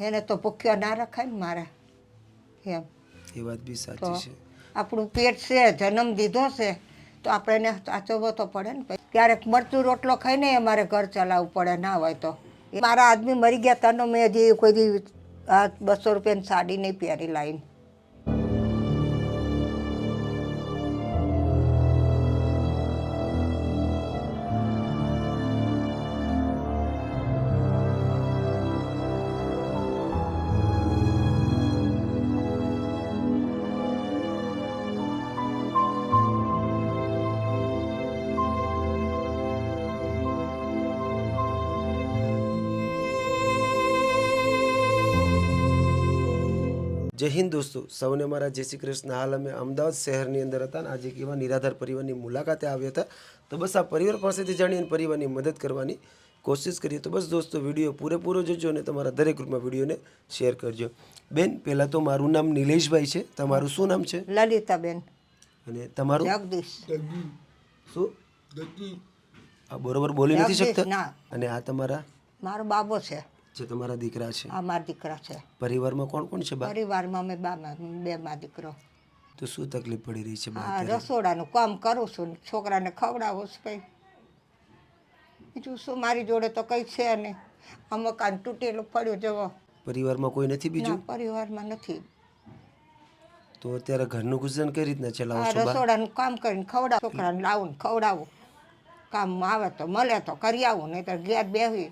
એને તો ભૂખ્યો ના રખાય ને મારે. એમ. એ વાત બી સાચી છે. આપણું પેટ છે જન્મ દીધો છે તો આપણે એને સાચવવો તો પડે ને ક્યારેક મરચું રોટલો ખાઈને અમારે ઘર ચલાવવું પડે ના હોય તો. મારા આદમી મરી ગયા તનો મેં હજી કોઈ બસો રૂપિયાની સાડી નહીં પહેરી લાવીને જય હિન્દ દોસ્તો સૌને મારા જય શ્રી કૃષ્ણ. હાલ અમે અમદાવાદ શહેરની અંદર હતા અને આજે એવા નિરાધાર પરિવારની મુલાકાતે આવ્યા હતા. તો બસ આ પરિવાર પાસેથી જાણીને પરિવારની મદદ કરવાની કોશિશ કરીએ. તો બસ દોસ્તો વીડિયો પૂરેપૂરો જોજો અને તમારા દરેક ગ્રુપમાં વિડીયોને શેર કરજો. બેન પહેલાં તો મારું નામ નિલેશભાઈ છે. તમારું શું નામ છે? લલિતાબેન. અને તમારું? જગદીશ. શું? આ બરોબર બોલી નથી શકતા? અને આ તમારા? મારો બાબો છે. જે તમારા દીકરા છે? આ મારા દીકરા છે. પરિવારમાં કોણ કોણ છે બા? પરિવારમાં અમે બા બે મા દીકરો. તો શું તકલીફ પડી રહી છે બા રસોડાનું કામ કરું છું. ને છોકરાને ખવડાવું છું કંઈ બીજું શું? મારી જોડે તો કંઈ છે નહીં. આ મકાન તૂટેલું પડ્યું જવો પરિવારમાં કોઈ નથી બીજું? પરિવારમાં નથી. તો અત્યારે ઘરનું ગુજરાન કઈ રીતના ચલાવો છો રસોડાનું કામ કરીને ખવડાવું. છોકરાને લાવું ખવડાવું. કામ આવે તો મળે તો કરી આવું નહીં તો ઘેર બેસી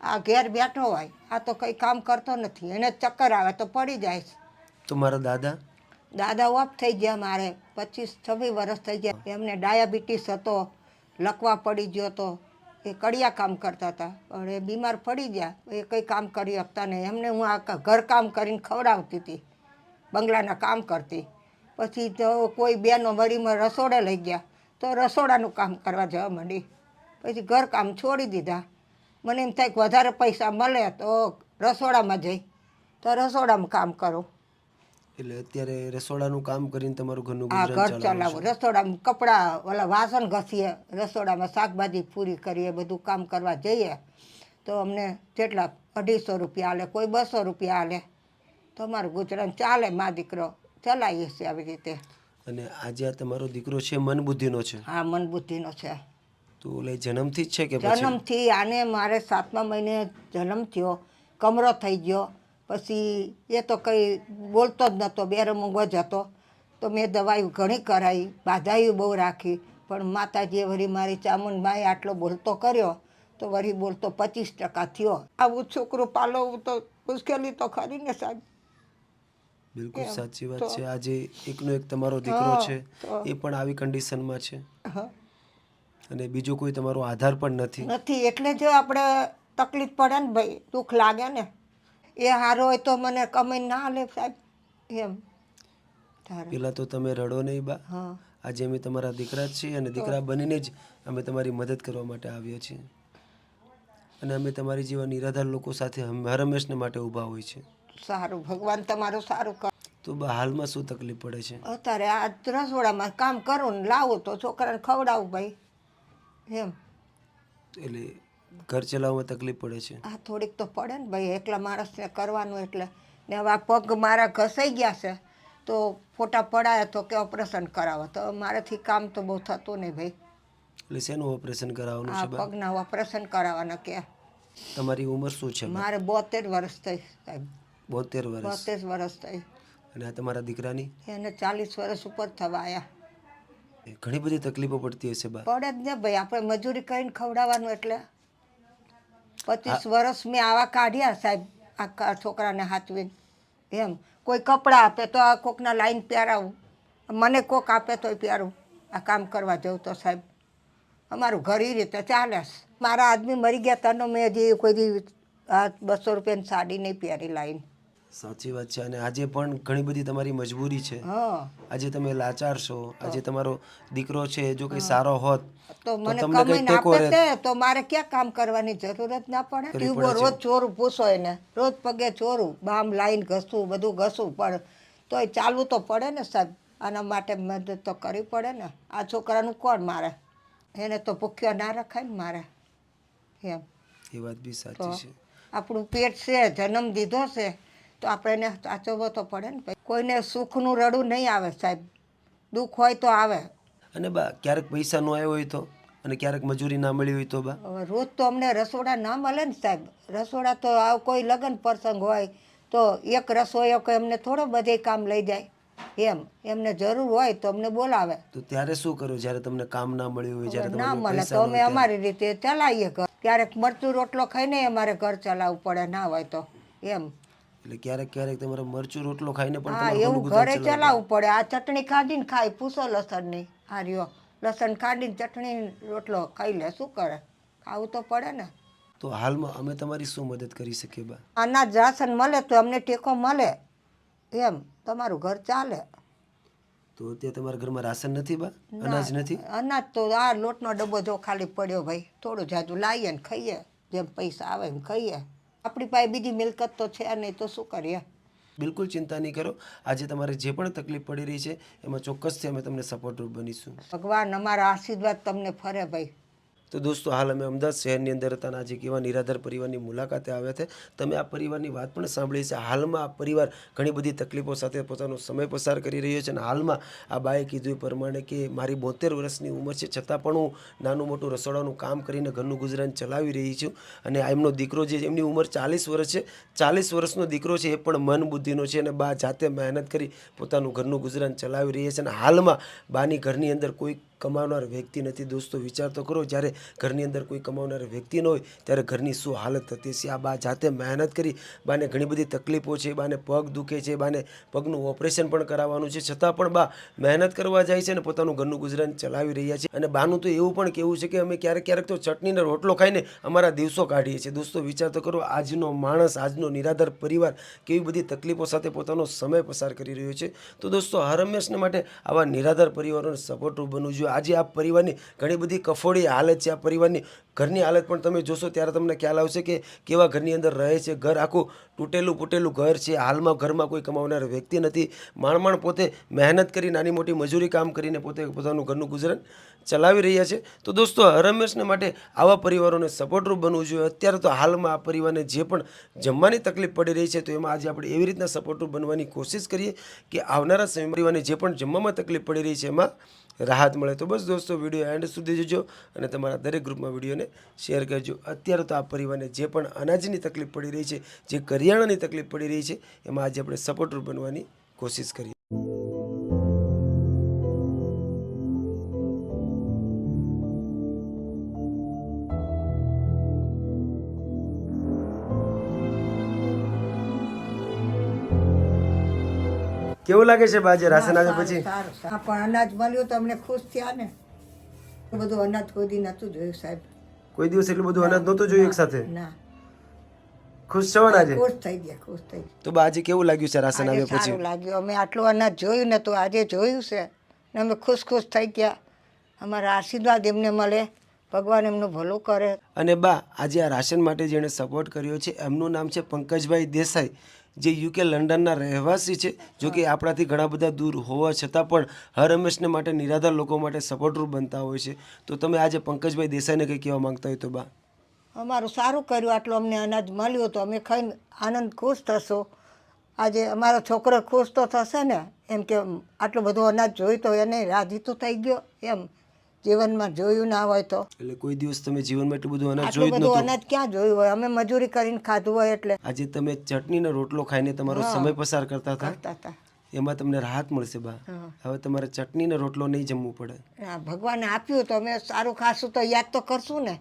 આ ઘેર બેઠો હોય આ તો કંઈ કામ કરતો નથી એને ચક્કર આવે તો પડી જાય છે. તો દાદા? દાદા ઓફ થઈ ગયા મારે પચીસ છવ્વીસ વર્ષ થઈ ગયા. એમને ડાયાબિટીસ હતો લકવા પડી ગયો હતો એ કડિયા કામ કરતા હતા. પણ એ બીમાર પડી ગયા એ કંઈ કામ કરી શકતા નહીં. એમને હું આ ઘરકામ કરીને ખવડાવતી હતી બંગલાના કામ કરતી. પછી તો કોઈ બેનો વળીમાં રસોડે લઈ ગયા તો રસોડાનું કામ કરવા જવા માંડી. પછી ઘરકામ છોડી દીધા. મને એમ થાય કે વધારે પૈસા મળે તો રસોડામાં જઈ. તો રસોડામાં કામ કરો. એટલે અત્યારે રસોડાનું કામ કરીને તમારું ઘરનું આ ઘર ચલાવો ચલાવું. રસોડામાં કપડાં ઓલા વાસણ ઘસીએ. રસોડામાં શાકભાજી પૂરી કરીએ બધું કામ કરવા જઈએ. તો અમને કેટલા અઢીસો રૂપિયા આલે કોઈ બસો રૂપિયા આલે તો અમારું ગુજરાન ચાલે મા દીકરો ચલાવીએ છીએ આવી રીતે. અને આજે આ તમારો દીકરો છે મન બુદ્ધિનો છે. હા મન બુદ્ધિનો છે. તો એટલે જન્મથી જ છે કે પછી? જન્મથી આને મારે સાતમા મહિને જન્મ થયો કમરો થઈ ગયો. પછી એ તો કંઈ બોલતો જ નહોતો બેરમુંગો જ હતો. તો મેં દવાઈ ઘણી કરાવી બાધાઈ બહુ રાખી. પણ માતાજીએ વળી મારી ચામુંડમાએ આટલો બોલતો કર્યો તો વળી બોલતો પચીસ ટકા થયો. આવું છોકરું પાલવવું તો મુશ્કેલી તો ખરી ને સાહેબ. બિલકુલ સાચી વાત છે. આજે એકનો એક તમારો દીકરો છે એ પણ આવી કન્ડિશનમાં છે. હા. અને બીજો કોઈ તમારો આધાર પણ નથી. નથી એટલે જ આપણે તકલીફ પડે ને ભાઈ દુઃખ લાગે ને એ હારો હોય તો મને કમાઈ ના લે સાહેબ એમ. પેલા તો તમે રડો નહીં બા. આજે અમે તમારા દીકરા છીએ અને દીકરા બનીને જ અમે તમારી મદદ કરવા માટે આવ્યા છીએ. અને અમે તમારી જેવા નિરાધાર લોકો સાથે હર હંમેશને માટે ઊભા હોય છે સારું ભગવાન તમારું સારું કર. તો બા હાલમાં શું તકલીફ પડે છે? અત્યારે આ રસોડામાં કામ કરો ને લાવો તો છોકરાને ખવડાવું ભાઈ. એમ. એટલે ઘર ચલાવવામાં તકલીફ પડે છે. આ થોડીક તો પડે ને ભાઈ એકલા માણસને કરવાનું એટલે. ને હવે આ પગ મારા ઘસાઈ ગયા છે તો ફોટા પડાયા તો કે ઓપરેશન કરાવો. તો મારાથી કામ તો બહુ થતું નહીં ભાઈ. એટલે શેનું ઓપરેશન કરાવવાનું આ છે બા? પગના ઓપરેશન કરાવવાના કે. તમારી ઉંમર શું છે બા? મારે બોતેર વર્ષ થઈ સાહેબ. બોતેર વર્ષ. બોતેર વર્ષ થઈ. અને આ તમારા દીકરાની? એને ચાલીસ વર્ષ ઉપર થવા આવ્યા ઘણી બધી તકલીફો પડતી હશે બા. પડે જ ને ભાઈ આપણે મજૂરી કરીને ખવડાવવાનું એટલે. પચીસ વર્ષ મેં આવા કાઢ્યા સાહેબ આ છોકરાને હાથવીને. એમ કોઈ કપડાં આપે તો આ કોકના લાઈન પહેરાવું. મને કોક આપે તોય પહેરું. આ કામ કરવા જવું તો સાહેબ. અમારું ઘર એ રીતે ચાલે મારા આદમી મરી ગયા તનો મેં હજી કોઈ બસો રૂપિયાની સાડી નહીં પહેરી લાઈન. સાચી વાત છે. અને આજે પણ ઘણી બધી તમારી મજબૂરી છે. આજે તમે લાચાર છો. આજે તમારો દીકરો છે જો કઈ સારો હોત તો મને કમાઈ કંઈ કમાઈને ટેકો આપે રહે. તે મારે ક્યાં કામ કરવાની જરૂર જ ના પડે? ટ્યુબો રોજ ચોરું પૂછો એને. રોજ પગે ચોરું બામ લાઈન ઘસવું બધું ઘસવું પણ તોય ચાલવું તો પડે ને સાહેબ. આના માટે મદદ તો કરવી પડે ને. આ છોકરાનું કોણ મારે? એને તો ભૂખ્યો ના રખાય ને મારે. એમ. એ વાત બી સાચી છે. આપણું પેટ છે જન્મ દીધો છે. તો આપણે એને સાચવવો તો પડે ને કોઈને સુખનું રડું નહીં આવે સાહેબ. દુઃખ હોય તો આવે. અને બા ક્યારેક પૈસા ન આવ્યો હોય તો? અને ક્યારેક મજૂરી ના મળી હોય તો બા? રોજ તો અમને રસોડા ના મળે ને સાહેબ. રસોડા તો આવ કોઈ લગ્ન પ્રસંગ હોય તો એક રસોઈયો કે એમને થોડો બધે કામ લઈ જાય. એમ. એમને જરૂર હોય તો અમને બોલાવે. તો ત્યારે શું કરો? જ્યારે તમને કામ ના મળ્યું હોય જ્યારે ના મળે તો અમે અમારી રીતે ચલાવીએ ઘર. ક્યારેક મરચું રોટલો ખાઈને અમારે ઘર ચલાવવું પડે ના હોય તો. એમ. એટલે ક્યારેક ક્યારેક તમારે મરચું રોટલો ખાઈને પણ હા તમારે એવું ઘરનું ઘરે ચલાવવું પડે. આ ચટણી કાઢીને ખાય પૂછો લસણની. હા રહ્યો. લસણ કાઢીને ચટણી રોટલો ખાઈ લે. શું કરે? ખાવું તો પડે ને. તો હાલમાં અમે તમારી શું મદદ કરી શકીએ બા? અનાજ રાશન મળે તો અમને ટેકો મળે. એમ. તમારું ઘર ચાલે. તો અત્યારે તમારા ઘરમાં રાશન નથી બા? અનાજ નથી? અનાજ તો આ લોટનો ડબ્બો જો ખાલી પડ્યો ભાઈ. થોડું જાજુ લાવીએ ને ખાઈએ. જેમ પૈસા આવે એમ ખાઈએ. આપણી પાસે બીજી મિલકત તો છે નહીં તો શું કરીએ? બિલકુલ ચિંતા નહીં કરો. આજે તમારે જે પણ તકલીફ પડી રહી છે એમાં ચોક્કસથી અમે તમને સપોર્ટરૂપ બનીશું. ભગવાન અમારા આશીર્વાદ તમને ફરે ભાઈ. તો દોસ્તો, હાલ અમે અમદાવાદ શહેરની અંદર હતા આજે કેવા નિરાધાર પરિવારની મુલાકાતે આવ્યા છે. તમે આ પરિવારની વાત પણ સાંભળી છે હાલમાં આ પરિવાર ઘણી બધી તકલીફો સાથે પોતાનો સમય પસાર કરી રહ્યો છે અને હાલમાં આ બાએ કીધું એ પ્રમાણે કે મારી બોતેર વર્ષની ઉંમર છે. છતાં પણ હું નાનું મોટું રસોડાનું કામ કરીને ઘરનું ગુજરાન ચલાવી રહી છું અને એમનો દીકરો જે એમની ઉંમર ચાલીસ વર્ષ છે. ચાલીસ વર્ષનો દીકરો છે એ પણ મન બુદ્ધિનો છે અને બા જાતે મહેનત કરી પોતાનું ઘરનું ગુજરાન ચલાવી રહી છે અને હાલમાં બાની ઘરની અંદર કોઈ કમાવનાર વ્યક્તિ નથી. દોસ્તો, વિચાર તો કરો, જ્યારે ઘરની અંદર કોઈ કમાવનાર વ્યક્તિ ન હોય, ત્યારે ઘરની શું હાલત થતી હશે? આ બા જાતે મહેનત કરી, બાને ઘણી બધી તકલીફો છે, બાને પગ દુખે છે, બાને પગનું ઓપરેશન પણ કરાવવાનું છે. છતાં પણ બા મહેનત કરવા જાય છે અને પોતાનું ઘરનું ગુજરાન ચલાવી રહ્યા છે. અને બાનું તો એવું પણ કહેવું છે કે અમે ક્યારેક ક્યારેક તો ચટણીનો રોટલો ખાઈને અમારા દિવસો કાઢીએ છીએ. દોસ્તો, વિચાર તો કરો, આજનો માણસ, આજનો નિરાધાર પરિવાર કેવી બધી તકલીફો સાથે પોતાનો સમય પસાર કરી રહ્યો છે. તો દોસ્તો, હર હંમેશને માટે આવા નિરાધાર પરિવારોને સપોર્ટરૂપ બનવું જોઈએ આજે આ પરિવારની ઘણી બધી કફોડી હાલત છે, આ પરિવારની ઘરની હાલત પણ તમે જોશો ત્યારે તમને ખ્યાલ આવશે કે કેવા ઘરની અંદર રહે છે. ઘર આખું તૂટેલું ફૂટેલું ઘર છે. હાલમાં ઘરમાં કોઈ કમાવનાર વ્યક્તિ નથી. માણ માણ પોતે મહેનત કરી, નાની મોટી મજૂરી કામ કરીને પોતે પોતાનું ઘરનું ગુજરાન ચલાવી રહ્યા છે. તો દોસ્તો, રમેશને માટે આવા પરિવારોને સપોર્ટરૂપ બનવું જોઈએ. અત્યારે તો હાલમાં આ પરિવારને જે પણ જમવાની તકલીફ પડી રહી છે, તો એમાં આજે આપણે એવી રીતના સપોર્ટરૂપ બનવાની કોશિશ કરીએ કે આવનારા સમય પરિવારને જે પણ જમવામાં તકલીફ પડી રહી છે, એમાં રાહત મળે. તો બસ દોસ્તો વીડિયો એન્ડ સુધી જોજો અને તમારા દરેક ગ્રુપમાં વિડીયોને શેર કરજો. અત્યારે તો આ પરિવારને જે પણ અનાજની તકલીફ પડી રહી છે, જે કરિયાણાની તકલીફ પડી રહી છે, એમાં આજે આપણે સપોર્ટરૂપ બનવાની કોશિશ કરીએ. કેવું લાગે છે બાજે રાશન આવ્યા પછી? સારું. પણ અનાજ મળ્યું તો અમને ખુશ થયા ને. બધું અનાજ કોઈ દી નહોતું જોયું સાહેબ. કોઈ દિવસ એટલું બધું અનાજ નહોતું જોયું એક સાથે? ના. ખુશ છો ને આજે? ખુશ થઈ ગયા ખુશ થઈ તો બાજે કેવું લાગ્યું છે રાશન આવ્યા પછી? સારું લાગ્યું. અમે આટલું અનાજ જોયું ને તો આજે જોયું છે. ને અમે ખુશ ખુશ થઈ ગયા. અમારા આશીર્વાદ એમને મળે. ભગવાન એમનું ભલું કરે. અને બા આજે આ રાશન માટે જેણે સપોર્ટ કર્યો છે એમનું નામ છે પંકજભાઈ દેસાઈ. જે યુકે લંડનના રહેવાસી છે, જો કે આપણાથી ઘણા બધા દૂર હોવા છતાં પણ હર હંમેશને માટે નિરાધાર લોકો માટે સપોર્ટરૂપ બનતા હોય છે. તો તમે આજે પંકજભાઈ દેસાઈને કંઈ કહેવા માંગતા હોય તો બા. અમારું સારું કર્યું, આટલું અમને અનાજ મળ્યું તો અમે ખાઈને આનંદ ખુશ થશો. આજે અમારો છોકરો ખુશ તો થશે ને? એમ કે આટલું બધું અનાજ જોયું તો એને રાજી તો થઈ ગયો, એમ. જીવનમાં જોયું ના હોય તો. એટલે કોઈ દિવસ તમે જીવનમાં એટલું બધું અનાજ આટલું જોયું જ બધું નહોતું. અનાજ ક્યાં જોયું હોય? અમે મજૂરી કરીને ખાધું હોય એટલે. આજે તમે ચટણીનો રોટલો ખાઈને તમારો સમય પસાર કરતા હતા? કરતા હતા. એમાં તમને રાહત મળશે બા. હવે તમારે ચટણીનો રોટલો નહીં જમવું પડે. હા, ભગવાને આપ્યું તો અમે સારું ખાશું તો યાદ તો કરશું ને.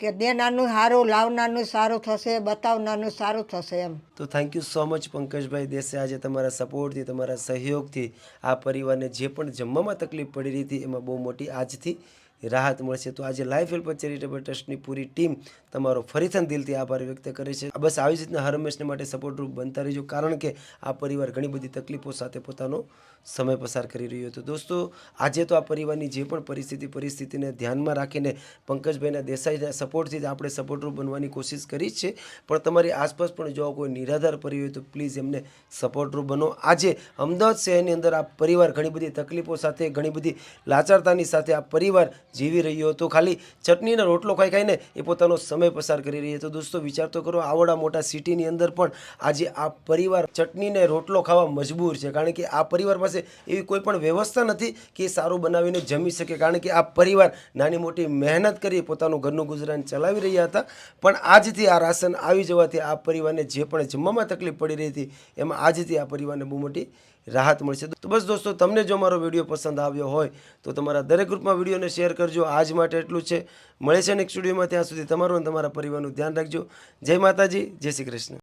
કે દેનારનું સારું લાવનારનું સારું થશે બતાવનારનું સારું થશે એમ. તો thank you so much Pankajbhai Desai આજે તમારા સપોર્ટથી તમારા સહયોગથી આ પરિવારને જે પણ જમવામાં તકલીફ પડી રહી હતી, એમાં બહુ મોટી આજથી રાહત મળશે. તો આજે લાઈફ હેલ્પ ચેરિટેબલ ટ્રસ્ટની પૂરી ટીમ તમારો ફરીથી દિલથી આભાર વ્યક્ત કરે છે. બસ આવી જ રીતના હર હંમેશને માટે સપોર્ટરૂપ બનતા રહેજો, કારણ કે આ પરિવાર ઘણી બધી તકલીફો સાથે પોતાનો સમય પસાર કરી રહ્યો હતો. દોસ્તો, આજે તો આ પરિવારની જે પણ પરિસ્થિતિ, પરિસ્થિતિને ધ્યાનમાં રાખીને પંકજભાઈના દેસાઈના સપોર્ટથી જ આપણે સપોર્ટરૂપ બનવાની કોશિશ કરી છે. પણ તમારી આસપાસ પણ જો કોઈ નિરાધાર પરિવાર હોય તો પ્લીઝ એમને સપોર્ટરૂપ બનો. આજે અમદાવાદ શહેરની અંદર આ પરિવાર ઘણી બધી તકલીફો સાથે, ઘણી બધી લાચારતાની સાથે આ પરિવાર જીવી રહ્યો હતો. ખાલી ચટણીનો રોટલો ખાઈ ખાઈને એ પોતાનો સમય પસાર કરી રહ્યો હતો. દોસ્તો, વિચાર તો કરો, આવડા મોટા સિટીની અંદર પણ આજે આ પરિવાર ચટણીને રોટલો ખાવા મજબૂર છે. કારણ કે આ પરિવાર પાસે એવી કોઈ પણ વ્યવસ્થા નથી કે સારું બનાવીને જમી શકે. કારણ કે આ પરિવાર નાની મોટી મહેનત કરી પોતાનું ઘરનું ગુજરાન ચલાવી રહ્યા હતા. પણ આજથી આ રાશન આવી જવાથી આ પરિવારને જે પણ જમવામાં તકલીફ પડી રહી હતી, એમાં આજથી આ પરિવારને બહુ મોટી રાહત મળશે. તો બસ દોસ્તો, તમને જો મારો વીડિયો પસંદ આવ્યો હોય, તો તમારા દરેક ગ્રુપમાં વિડીયોને શેર કરજો. આજ માટે એટલું છે. મળે છે નેક્સ્ટ સ્ટુડિયોમાં ત્યાં સુધી તમારું અને તમારા પરિવારનું ધ્યાન રાખજો. જય માતાજી, જય શ્રી કૃષ્ણ.